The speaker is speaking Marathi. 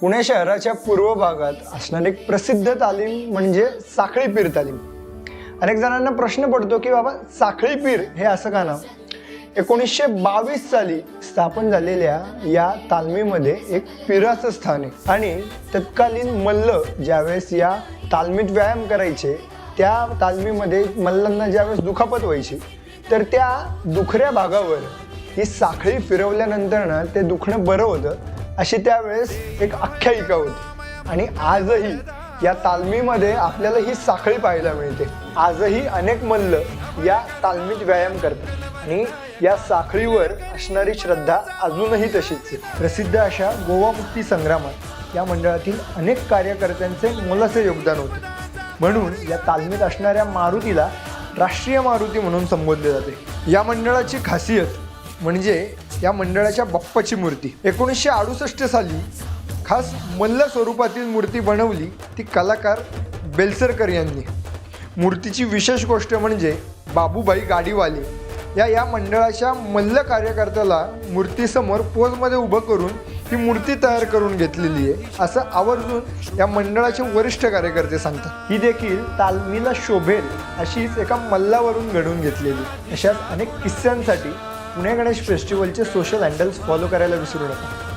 पुणे शहराच्या पूर्व भागात असणारी एक प्रसिद्ध तालीम म्हणजे साखळी पीर तालीम. अनेक जणांना प्रश्न पडतो की बाबा साखळी पीर हे असं का नाव? एकोणीसशे बावीस साली स्थापन झालेल्या या तालमीमध्ये एक पीराचं स्थान आहे. आणि तत्कालीन मल्ल ज्यावेळेस या तालमीत व्यायाम करायचे त्या तालमीमध्ये मल्लांना ज्यावेळेस दुखापत व्हायची तर त्या दुखऱ्या भागावर ही साखळी फिरवल्यानंतर ना ते दुखणं बरं होतं. अशी त्यावेळेस एक आख्यायिका होती. आणि आजही या तालमीमध्ये आपल्याला ही साखळी पाहायला मिळते. आजही अनेक मल्ल या तालमीत व्यायाम करतात. आणि या साखळीवर असणारी श्रद्धा अजूनही तशीच आहे. प्रसिद्ध अशा गोवा मुक्ती संग्रामात या मंडळातील अनेक कार्यकर्त्यांचे मोलाचे योगदान होते. म्हणून या तालमीत असणाऱ्या मारुतीला राष्ट्रीय मारुती म्हणून संबोधले जाते. या मंडळाची खासियत म्हणजे या मंडळाच्या बाप्पाची मूर्ती. एकोणीसशे अडुसष्ट साली खास मल्ल स्वरूपातील मूर्ती बनवली ती कलाकार बेलसरकर यांनी. मूर्तीची विशेष गोष्ट म्हणजे बाबूबाई गाडीवाले. या या मंडळाच्या मल्ल कार्यकर्त्याला मूर्तीसमोर पोजमध्ये उभं करून ही मूर्ती तयार करून घेतलेली आहे असं आवर्जून या मंडळाचे वरिष्ठ कार्यकर्ते सांगतात. ही देखील तालमीला शोभेल अशीच एका मल्लावरून घडवून घेतलेली. अशाच अनेक किस्स्यांसाठी पुणे गणेश फेस्टिवलचे सोशल हँडल्स फॉलो करायला विसरू नका.